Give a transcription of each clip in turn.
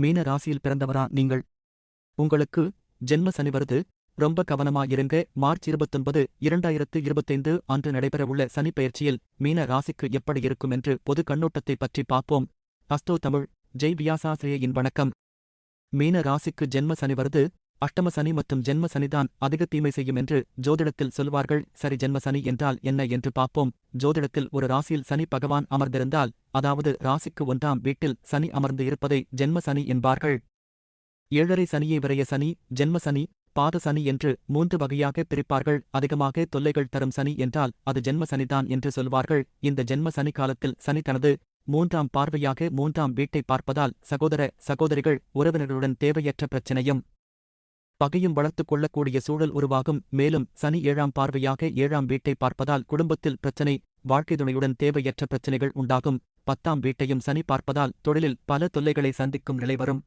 மீன ராசியில் பிறந்தவரா நீங்கள்? உங்களுக்கு ஜென்ம சனி வருது. ரொம்ப கவனமா இருங்க. மார்ச் இருபத்தொன்பது இரண்டாயிரத்து இருபத்தைந்து அன்று நடைபெறவுள்ள சனி பயிற்சியில் மீன ராசிக்கு எப்படி இருக்கும் என்று பொது கண்ணோட்டத்தை பற்றி பார்ப்போம். அஸ்தோ தமிழ் ஜெய் வியாசாசிரியையின் வணக்கம். மீன ராசிக்கு ஜென்ம சனி வருது. அஷ்டம சனி மற்றும் ஜென்ம சனிதான் அதிக தீமை செய்யும் என்று ஜோதிடத்தில் சொல்வார்கள் சரி ஜென்ம சனி என்றால் என்ன என்று பார்ப்போம். ஜோதிடத்தில் ஒரு ராசியில் சனி பகவான் அமர்ந்திருந்தால் அதாவது ராசிக்கு ஒன்றாம் வீட்டில் சனி அமர்ந்து இருப்பதை ஜென்ம சனி என்பார்கள். ஏழரை சனியை விரைய சனி ஜென்ம சனி பாத சனி என்று மூன்று வகையாக பிரிப்பார்கள். அதிகமாக தொல்லைகள் தரும் சனி என்றால் அது ஜென்ம சனிதான் என்று சொல்வார்கள் இந்த ஜென்ம சனி காலத்தில் சனி தனது மூன்றாம் பார்வையாக மூன்றாம் வீட்டை பார்ப்பதால் சகோதர சகோதரிகள் உறவினர்களுடன் தேவையற்ற பிரச்சனையும் பகையும் வளர்த்துக் கொள்ளக்கூடிய சூழல் உருவாகும். மேலும் சனி ஏழாம் பார்வையாக ஏழாம் வீட்டை பார்ப்பதால் குடும்பத்தில் பிரச்சனை வாழ்க்கை துணையுடன் தேவையற்ற பிரச்சனைகள் உண்டாகும். பத்தாம் வீட்டையும் சனி பார்ப்பதால் தொழிலில் பல தொல்லைகளை சந்திக்கும் நிலை வரும்.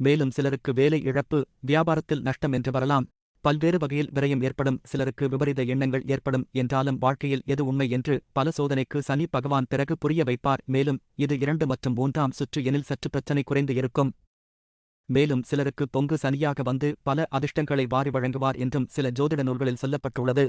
மேலும் சிலருக்கு வேலை இழப்பு வியாபாரத்தில் நஷ்டம் என்று வரலாம். பல்வேறு வகையில் விரயம் ஏற்படும். சிலருக்கு விபரீத எண்ணங்கள் ஏற்படும். என்றாலும் வாழ்க்கையில் எது உண்மை என்று பல சோதனைக்கு சனி பகவான் பிறகு புரிய வைப்பார். மேலும் இது இரண்டு மற்றும் மூன்றாம் சுற்று எனில் சற்று பிரச்சனை குறைந்து இருக்கும். மேலும் சிலருக்கு பொங்கு சனியாக வந்து பல அதிர்ஷ்டங்களை வாரி வழங்குவார் என்றும் சில ஜோதிட நூல்களில் சொல்லப்பட்டுள்ளது.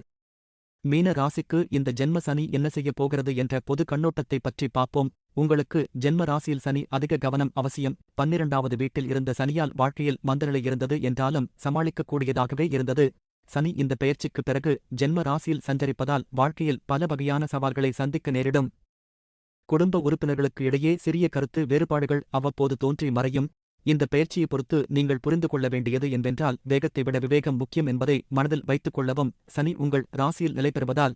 மீன ராசிக்கு இந்த ஜென்ம சனி என்ன செய்யப் போகிறது என்ற பொது கண்ணோட்டத்தை பற்றி பார்ப்போம். உங்களுக்கு ஜென்ம ராசியில் சனி அதிக கவனம் அவசியம். பன்னிரண்டாவது வீட்டில் இருந்த சனியால் வாழ்க்கையில் மந்தநிலை இருந்தது என்றாலும் சமாளிக்கக்கூடியதாகவே இருந்தது. சனி இந்த பெயர்ச்சிக்கு பிறகு ஜென்ம ராசியில் சஞ்சரிப்பதால் வாழ்க்கையில் பல வகையான சவால்களை சந்திக்க நேரிடும். குடும்ப உறுப்பினர்களுக்கு இடையே சிறிய கருத்து வேறுபாடுகள் அவ்வப்போது தோன்றி மறையும். இந்த பயிற்சியை பொறுத்து நீங்கள் புரிந்து கொள்ள வேண்டியது என்பென்றால் வேகத்தை விட விவேகம் முக்கியம் என்பதை மனதில் வைத்துக் கொள்ளவும் சனி உங்கள் ராசியில் நிலை பெறுவதால்.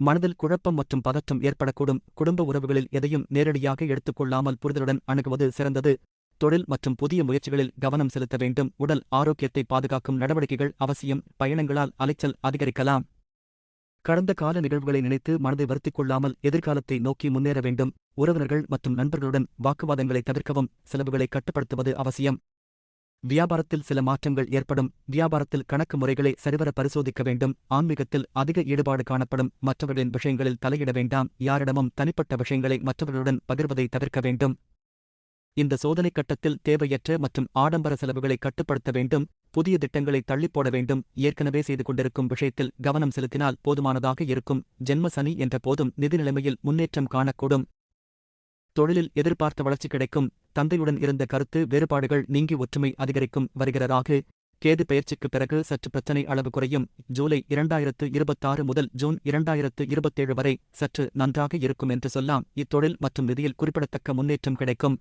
மனதில் குழப்பம் மற்றும் பதற்றம் ஏற்படக்கூடும். குடும்ப உறவுகளில் எதையும் நேரடியாக எடுத்துக்கொள்ளாமல் புரிதலுடன் அணுகுவது சிறந்தது. தொழில் மற்றும் புதிய முயற்சிகளில் கவனம் செலுத்த வேண்டும். உடல் ஆரோக்கியத்தை பாதுகாக்கும் நடவடிக்கைகள் அவசியம். பயணங்களால் அலைச்சல் அதிகரிக்கலாம். கடந்த கால நிகழ்வுகளை நினைத்து மனதை வருத்திக் கொள்ளாமல் எதிர்காலத்தை நோக்கி முன்னேற வேண்டும். உறவினர்கள் மற்றும் நண்பர்களுடன் வாக்குவாதங்களை தவிர்க்கவும் செலவுகளை கட்டுப்படுத்துவது அவசியம். வியாபாரத்தில் சில மாற்றங்கள் ஏற்படும். வியாபாரத்தில் கணக்கு முறைகளை சரிவர பரிசோதிக்க வேண்டும். ஆன்மீகத்தில் அதிக ஈடுபாடு காணப்படும். மற்றவர்களின் விஷயங்களில் தலையிட வேண்டாம். யாரிடமும் தனிப்பட்ட விஷயங்களை மற்றவர்களுடன் பகிர்வதை தவிர்க்க வேண்டும். இந்த சோதனை கட்டத்தில் தேவையற்ற மற்றும் ஆடம்பர செலவுகளை கட்டுப்படுத்த வேண்டும். புதிய திட்டங்களை தள்ளிப்போட வேண்டும். ஏற்கனவே செய்து கொண்டிருக்கும் விஷயத்தில் கவனம் செலுத்தினால் போதுமானதாக இருக்கும். ஜென்ம சனி என்ற போதும் நிதி நிலைமையில் முன்னேற்றம் காணக்கூடும். தொழிலில் எதிர்பார்த்த வளர்ச்சி கிடைக்கும். தந்தையுடன் இருந்த கருத்து வேறுபாடுகள் நீங்கி ஒற்றுமை அதிகரிக்கும். வருகிறதாக கேது பயிற்சிக்கு பிறகு சற்று பிரச்சனை அளவு குறையும். ஜூலை இரண்டாயிரத்து இருபத்தாறு முதல் ஜூன் இரண்டாயிரத்து இருபத்தேழு வரை சற்று நன்றாக இருக்கும் என்று சொல்லாம். இத்தொழில் மற்றும் நிதியில் குறிப்பிடத்தக்க முன்னேற்றம் கிடைக்கும்.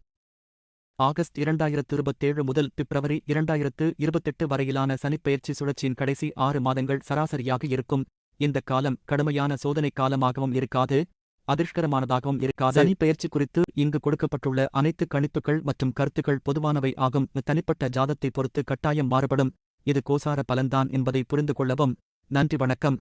ஆகஸ்ட் இரண்டாயிரத்து இருபத்தேழு முதல் பிப்ரவரி இரண்டாயிரத்து இருபத்தெட்டு வரையிலான சனிப்பெயர்ச்சி சுழற்சியின் கடைசி ஆறு மாதங்கள் சராசரியாக இருக்கும். இந்த காலம் கடுமையான சோதனை காலமாகவும் இருக்காது. அதிர்ஷ்கரமானதாகவும் இருக்காது. சனி குறித்து இங்கு கொடுக்கப்பட்டுள்ள அனைத்து கணிப்புகள் மற்றும் கருத்துக்கள் பொதுவானவை ஆகும். தனிப்பட்ட ஜாதத்தை பொறுத்து கட்டாயம் மாறுபடும். இது கோசார பலன்தான் என்பதை புரிந்து கொள்ளவும் நன்றி வணக்கம்.